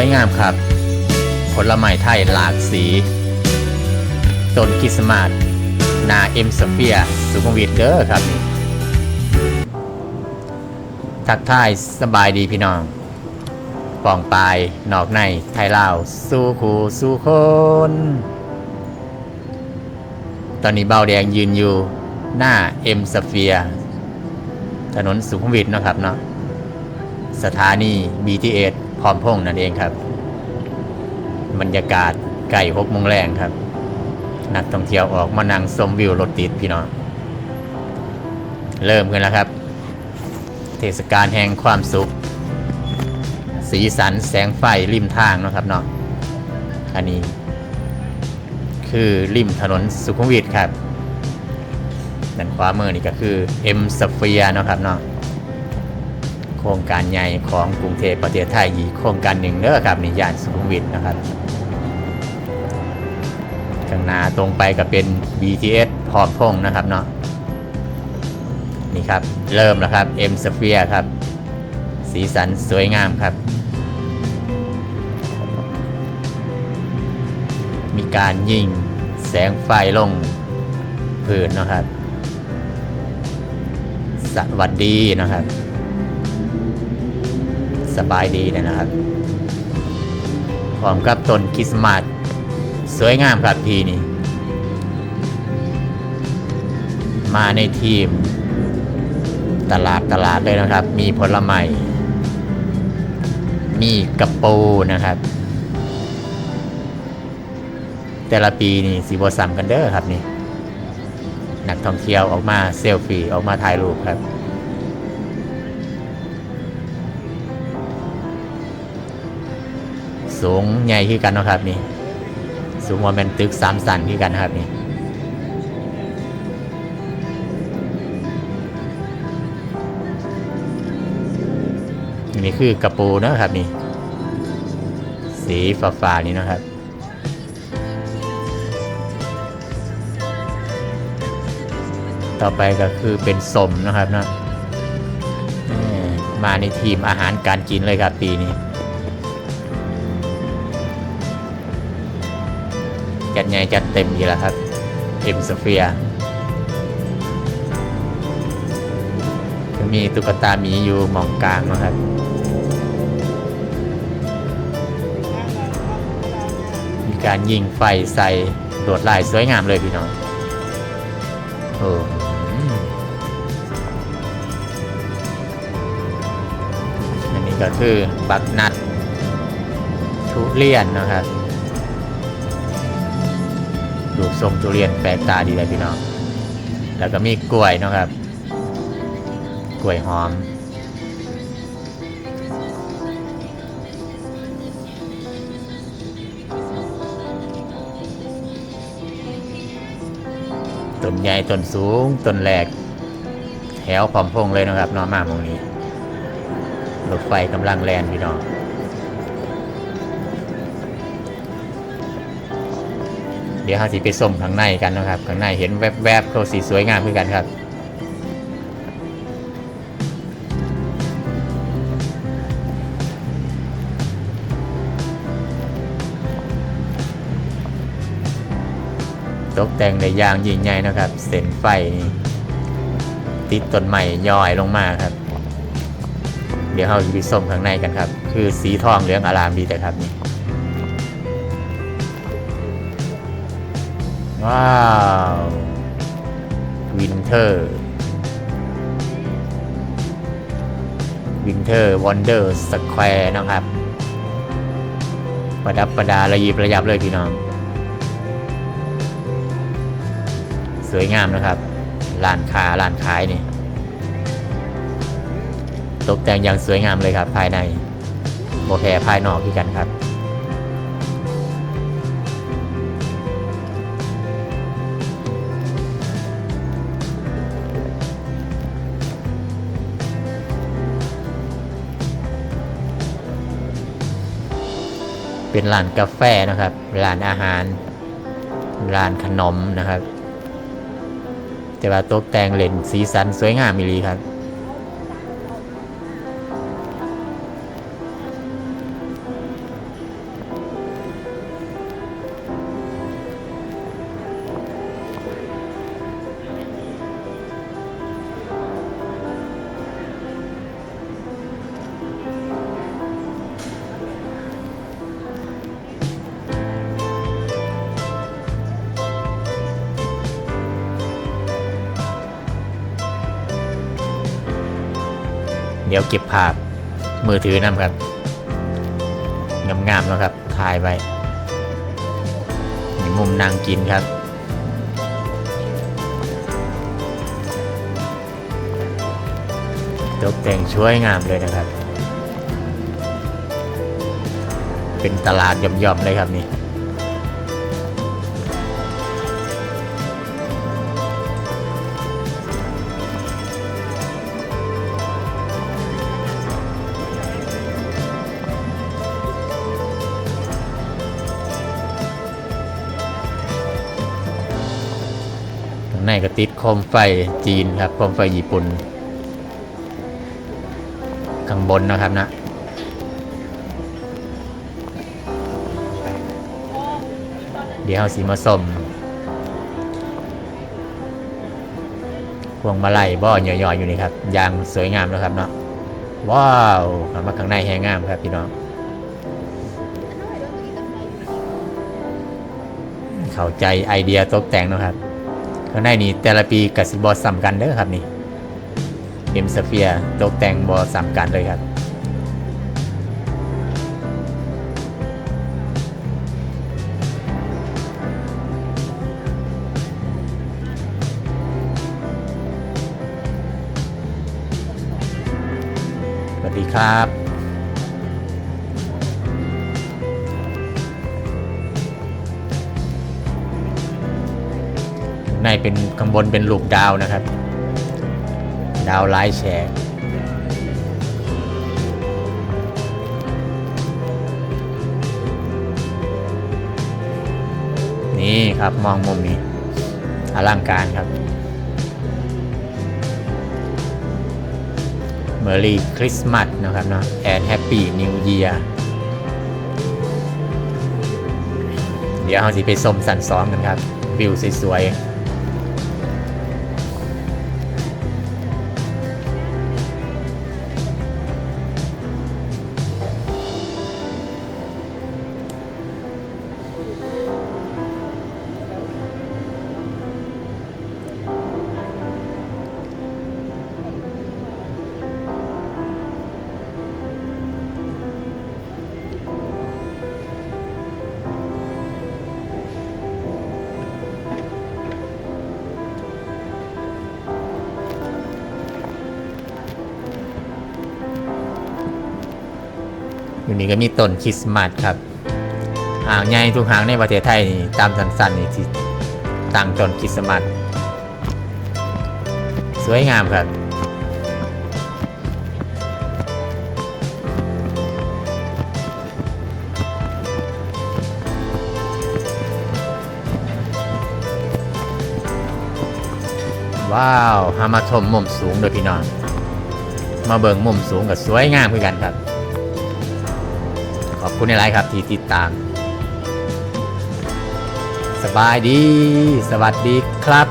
วยงามครับ ผลไม้ไทยหลากสีต้นคริสต์มาสนาเอ็มสเฟียสุขุมวิทเด้อครับนี่ทักทายสบายดีพี่น้องปองปลายนอกในไทยลาว สู้คูสู้คน ตอนนี้เบาแดงยืนอยู่หน้าเอ็มสเฟียถนนสุขุมวิทนะครับเนาะสถานี BTS พร้อมพงษ์นั่นเองครับ บรรยากาศใกล้หกโมงแรงครับ นักท่องเที่ยวออกมานั่งชมวิวรถติดพี่น้องเริ่มกันแล้วครับ เทศกาลแห่งความสุข สีสันแสงไฟริมทางนะครับเนาะอันนี้ คือริมถนนสุขุมวิทครับด้านขวามือนี่ก็คือ M Sphere เนะครับเนาะ โครงการใหญ่ของกรุงเทพประเทศไทยอีกโครงการหนึ่งเด้อครับในย่านสุขุมวิทนะครับข้างหน้าตรงไปก็เป็น BTS พร้อมพงนะครับเนาะนี่ครับ เริ่มแล้วครับ M Sphere ครับ สีสันสวยงามครับ มีการยิงแสงไฟลงพื้นนะครับ สวัสดีนะครับ สบายดีเลยนะครับพร้อมกับต้นคริสต์มาสสวยงามครับทีนี้มาในทีม ตลาดตลาดเลยนะครับ มีผลไม้มีกระปูนะครับ แต่ละปีนี่สีบซัมกันเด้อครับนี่นักท่องเที่ยวออกมาเซลฟี่ออกมาถ่ายรูปครับ สูงใหญ่ขึ้นกันนะครับนี่ สูงกว่าเป็นตึกสามสันขึ้นกันนะครับนี่นี่คือกระปูนะครับนี่ สีฟ้าๆนี่นะครับต่อไปก็คือเป็นสมนะครับเนาะมาในทีมอาหารการกินเลยครับปีนี้ จัดใหญ่จัดเต็มอยู่แล้วครับเอ็มสเฟียมีตุ๊กตาหมีอยู่มองกลางนะครับมีการยิงไฟใส่โดดลายสวยงามเลยพี่น้องโอ้อืมอันนี้ก็คือบักนัดทุเรียนนะครับ ดูทรงทุเรียนแปลกตาดีเลยพี่น้อง แล้วก็มีกล้วยนะครับ กล้วยหอม ต้นใหญ่ต้นสูงต้นแหลก แถวพร้อมพงเลยนะครับน้องมาหมองนี้รถไฟกำลังแลนพี่น้อง ดี๋ยวหาสิไปส้มข้างในกันนะครับข้างในเห็นแวบๆเขาสีสวยงามขึ้นกันครับตกแต่งในยางยิ่งใหญ่นะครับ เส้นไฟนี่ติดต้นไม้ย่อยลงมาครับ เดี๋ยวเราจะไปส้มข้างในกันครับ คือสีทองเหลืองอารามดีแต่ครับนี่ ว้าววินเทอร์วินเทอร์วันเดอร์สแควร์นะครับ ประดับประดาระยิบระยับเลยพี่น้อง สวยงามนะครับร้านค้าร้านขายนี่ตกแต่งอย่างสวยงามเลยครับ ภายในโมแพรภายนอกที่กันครับ เป็นร้านกาแฟนะครับร้านอาหารร้านขนมนะครับ แต่ว่าตกแต่งเลนสีสันสวยงามมีลีครับ เดี๋ยวเก็บภาพมือถือนำครับงามๆแล้วครับถ่ายไว้มีมุมนั่งกินครับตกแต่งช่วยงามเลยนะครับ เป็นตลาดย่อมๆเลยครับนี่างในก็ติดโคมไฟจีนครับโคมไฟญี่ปุ่น ข้างบนนะครับนะเดี๋ยวเราสีมาสมพวงมาลัยบ่อหย่อยๆอยู่นี่ครับยางสวยงามนะครับเนาะว้าวมาข้างในแหงงามครับพี่น้องเข้าใจไอเดียตกแต่งนะครับ ข้างในนี่แต่ละปีกับสิบอสำกันเด้อครับนี่เอ็มสเฟียตกแต่งบอสำกันเลยครับสวัสดีครับ ในเป็นข้างบนเป็นลูกดาวนะครับ ดาวไลท์แชร์นี่ครับมองมุมนี้อลังการครับเมอรี่คริสต์มาสนะครับเนาะแอนแฮปปี้นิวเยียเดี๋ยวเราสิไปชมสันซ้อมกันครับ วิวสวยๆ อยู่นี่ก็มีต้นคริสต์มาสครับหางใหญ่ทุกหางในประเทศไทยนี่ตามสั้นๆนี่ที่ตั้งต้นคริสต์มาสสวยงามครับว้าวหามาชมมุมสูงโดยพี่น้อง มาเบิ่งมุมสูงกับสวยงามคือกันครับ อบคุณในไลฟ์ครับที่ติดตาม สบายดี สวัสดีครับ